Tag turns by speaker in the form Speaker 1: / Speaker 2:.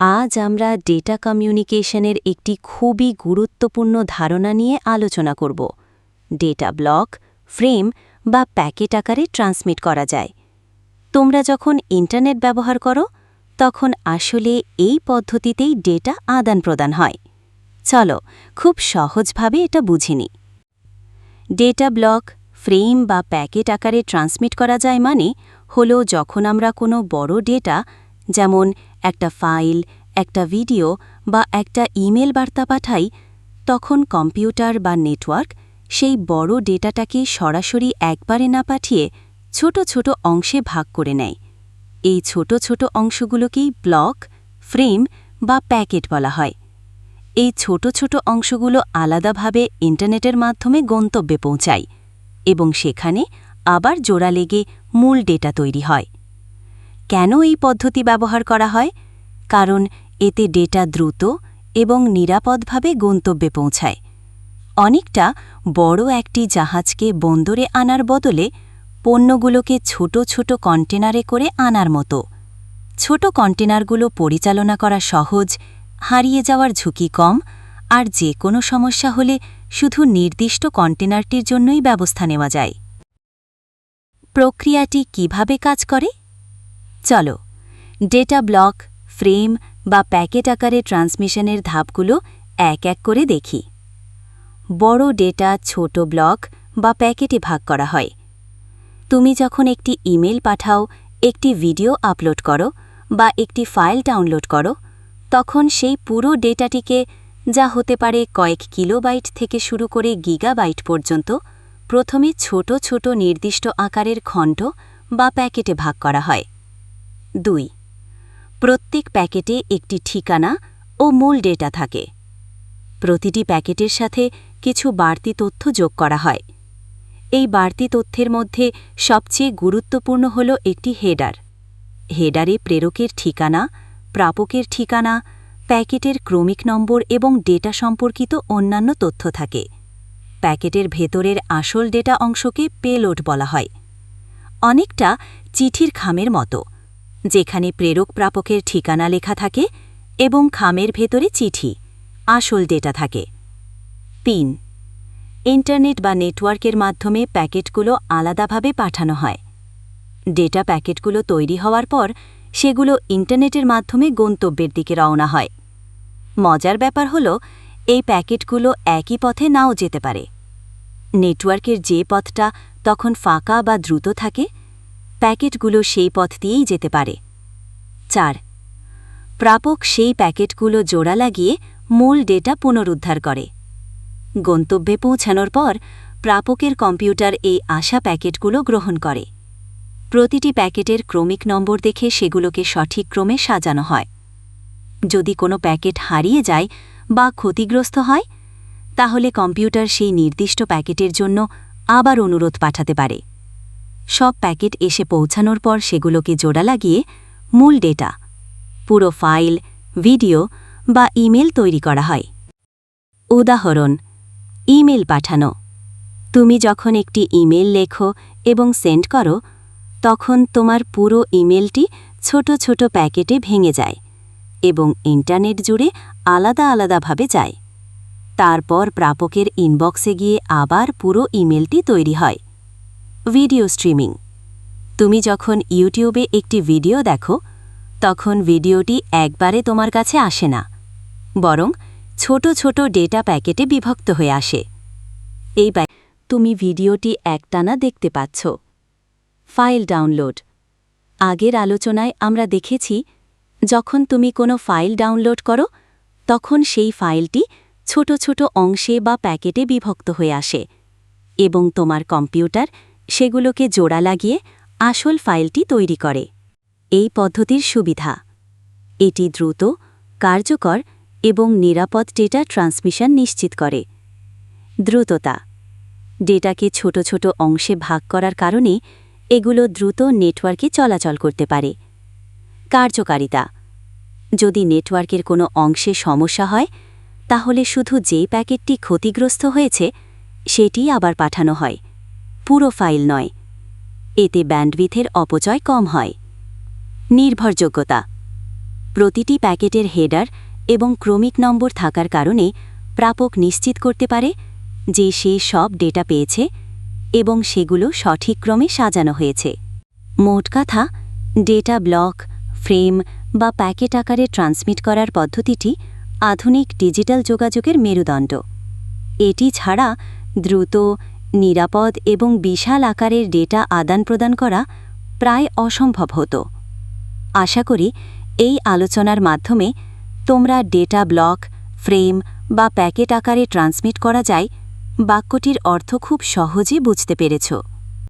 Speaker 1: আজ আমরা ডেটা কমিউনিকেশনের একটি খুবই গুরুত্বপূর্ণ ধারণা নিয়ে আলোচনা করব। ডেটা ব্লক, ফ্রেম বা প্যাকেট আকারে ট্রান্সমিট করা যায়। তোমরা যখন ইন্টারনেট ব্যবহার করো, তখন আসলে এই পদ্ধতিতেই ডেটা আদান প্রদান হয়। চলো, খুব সহজভাবে এটা বুঝিনি ডেটা ব্লক, ফ্রেম বা প্যাকেট আকারে ট্রান্সমিট করা যায় মানে হল যখন আমরা কোনো বড় ডেটা, যেমন একটা ফাইল, একটা ভিডিও বা একটা ইমেল বার্তা পাঠাই, তখন কম্পিউটার বা নেটওয়ার্ক সেই বড় ডেটাটাকে সরাসরি একবারে না পাঠিয়ে ছোট ছোট অংশে ভাগ করে নেয়। এই ছোট ছোট অংশগুলোকেই ব্লক, ফ্রেম বা প্যাকেট বলা হয়। এই ছোট ছোট অংশগুলো আলাদাভাবে ইন্টারনেটের মাধ্যমে গন্তব্যে পৌঁছায় এবং সেখানে আবার জোড়া লেগে মূল ডেটা তৈরি হয়। কেন এই পদ্ধতি ব্যবহার করা হয়? কারণ এতে ডেটা দ্রুত এবং নিরাপদভাবে গন্তব্যে পৌঁছায়। অনেকটা বড় একটি জাহাজকে বন্দরে আনার বদলে পণ্যগুলোকে ছোট ছোট কন্টেনারে করে আনার মতো। ছোট কন্টেনারগুলো পরিচালনা করা সহজ, হারিয়ে যাওয়ার ঝুঁকি কম আর যে কোনো সমস্যা হলে শুধু নির্দিষ্ট কন্টেনারটির জন্যই ব্যবস্থা নেওয়া যায়। প্রক্রিয়াটি কীভাবে কাজ করে? চলো, ডেটা ব্লক ফ্রেম বা প্যাকেট আকারে ট্রান্সমিশনের ধাপগুলো এক এক করে দেখি। বড় ডেটা, ছোট ব্লক বা প্যাকেটে ভাগ করা হয়। তুমি যখন একটি ইমেল পাঠাও, একটি ভিডিও আপলোড করো বা একটি ফাইল ডাউনলোড করো, তখন সেই পুরো ডেটাটিকে, যা হতে পারে কয়েক কিলোবাইট থেকে শুরু করে গিগাবাইট পর্যন্ত, প্রথমে ছোট ছোট নির্দিষ্ট আকারের খণ্ড বা প্যাকেটে ভাগ করা হয়। দুই প্রত্যেক প্যাকেটে একটি ঠিকানা ও মূল ডেটা থাকে। প্রতিটি প্যাকেটের সাথে কিছু বাড়তি তথ্য যোগ করা হয়। এই বাড়তি তথ্যের মধ্যে সবচেয়ে গুরুত্বপূর্ণ হল একটি হেডার। হেডারে প্রেরকের ঠিকানা, প্রাপকের ঠিকানা, প্যাকেটের ক্রমিক নম্বর এবং ডেটা সম্পর্কিত অন্যান্য তথ্য থাকে। প্যাকেটের ভেতরের আসল ডেটা অংশকে পেলোড বলা হয়। অনেকটা চিঠির খামের মতো। যেখানে প্রেরক প্রাপকের ঠিকানা লেখা থাকে এবং খামের ভেতরে চিঠি, আসল ডেটা থাকে। তিন, ইন্টারনেট বা নেটওয়ার্কের মাধ্যমে প্যাকেটগুলো আলাদাভাবে পাঠানো হয়। ডেটা প্যাকেটগুলো তৈরি হওয়ার পর সেগুলো ইন্টারনেটের মাধ্যমে গন্তব্যের দিকে রওনা হয়। মজার ব্যাপার হল, এই প্যাকেটগুলো একই পথে নাও যেতে পারে। নেটওয়ার্কের যে পথটা তখন ফাঁকা বা দ্রুত থাকে প্যাকেটগুলো সেই পথ দিয়েই যেতে পারে। চার, প্রাপক সেই প্যাকেটগুলো জোড়া লাগিয়ে মূল ডেটা পুনরুদ্ধার করে। গন্তব্যে পৌঁছানোর পর প্রাপকের কম্পিউটার এই আশা প্যাকেটগুলো গ্রহণ করে। প্রতিটি প্যাকেটের ক্রমিক নম্বর দেখে সেগুলোকে সঠিক ক্রমে সাজানো হয়। যদি কোনো প্যাকেট হারিয়ে যায় বা ক্ষতিগ্রস্ত হয়, তাহলে কম্পিউটার সেই নির্দিষ্ট প্যাকেটের জন্য আবার অনুরোধ পাঠাতে পারে। সব প্যাকেট এসে পৌঁছানোর পর সেগুলোকে জোড়া লাগিয়ে মূল ডেটা, পুরো ফাইল, ভিডিও বা ইমেল তৈরি করা হয়। উদাহরণ, ইমেল পাঠানো। তুমি যখন একটি ইমেল লেখো এবং সেন্ড করো, তখন তোমার পুরো ইমেলটি ছোট ছোট প্যাকেটে ভেঙে যায় এবং ইন্টারনেট জুড়ে আলাদা আলাদাভাবে যায়। তারপর প্রাপকের ইনবক্সে গিয়ে আবার পুরো ইমেলটি তৈরি হয়। ভিডিও স্ট্রিমিং তুমি যখন ইউটিউবে একটি ভিডিও দেখো, তখন ভিডিওটি একবারে তোমার কাছে আসে না, বরং ছোট ছোট ডেটা প্যাকেটে বিভক্ত হয়ে আসে। এই তুমি ভিডিওটি একটানা দেখতে পাচ্ছ। File download. আগের আলোচনায় আমরা দেখেছি, যখন তুমি কোনো ফাইল ডাউনলোড করো, তখন সেই ফাইলটি ছোট ছোট অংশে বা প্যাকেটে বিভক্ত হয়ে আসে, এবং তোমার কম্পিউটার সেগুলোকে জোড়া লাগিয়ে আসল ফাইলটি তৈরি করে। এই পদ্ধতির সুবিধা। এটি দ্রুত, কার্যকর এবং নিরাপদ ডেটা ট্রান্সমিশন নিশ্চিত করে। দ্রুততা। ডেটাকে ছোট ছোট অংশে ভাগ করার কারণে এগুলো দ্রুত নেটওয়ার্কে চলাচল করতে পারে। কার্যকারিতা। যদি নেটওয়ার্কের কোনো অংশে সমস্যা হয়, তাহলে শুধু যে প্যাকেটটি ক্ষতিগ্রস্ত হয়েছে সেটি আবার পাঠানো হয়। পুরো ফাইল নয়। এতে ব্যান্ডউইথের অপচয় কম হয়। নির্ভরযোগ্যতা। প্রতিটি প্যাকেটের হেডার এবং ক্রমিক নম্বর থাকার কারণে প্রাপক নিশ্চিত করতে পারে যে সে সব ডেটা পেয়েছে এবং সেগুলো সঠিক ক্রমে সাজানো হয়েছে। মোট কথা, ডেটা ব্লক, ফ্রেম বা প্যাকেট আকারে ট্রান্সমিট করার পদ্ধতিটি আধুনিক ডিজিটাল যোগাযোগের মেরুদণ্ড। এটি ছাড়া দ্রুত নিরাপদ এবং বিশাল আকারের ডেটা আদান প্রদান করা প্রায় অসম্ভব হতো। আশা করি এই আলোচনার মাধ্যমে তোমরা ডেটা ব্লক, ফ্রেম বা প্যাকেট আকারে ট্রান্সমিট করা যায়, বাক্যটির অর্থ খুব সহজে বুঝতে পেরেছ।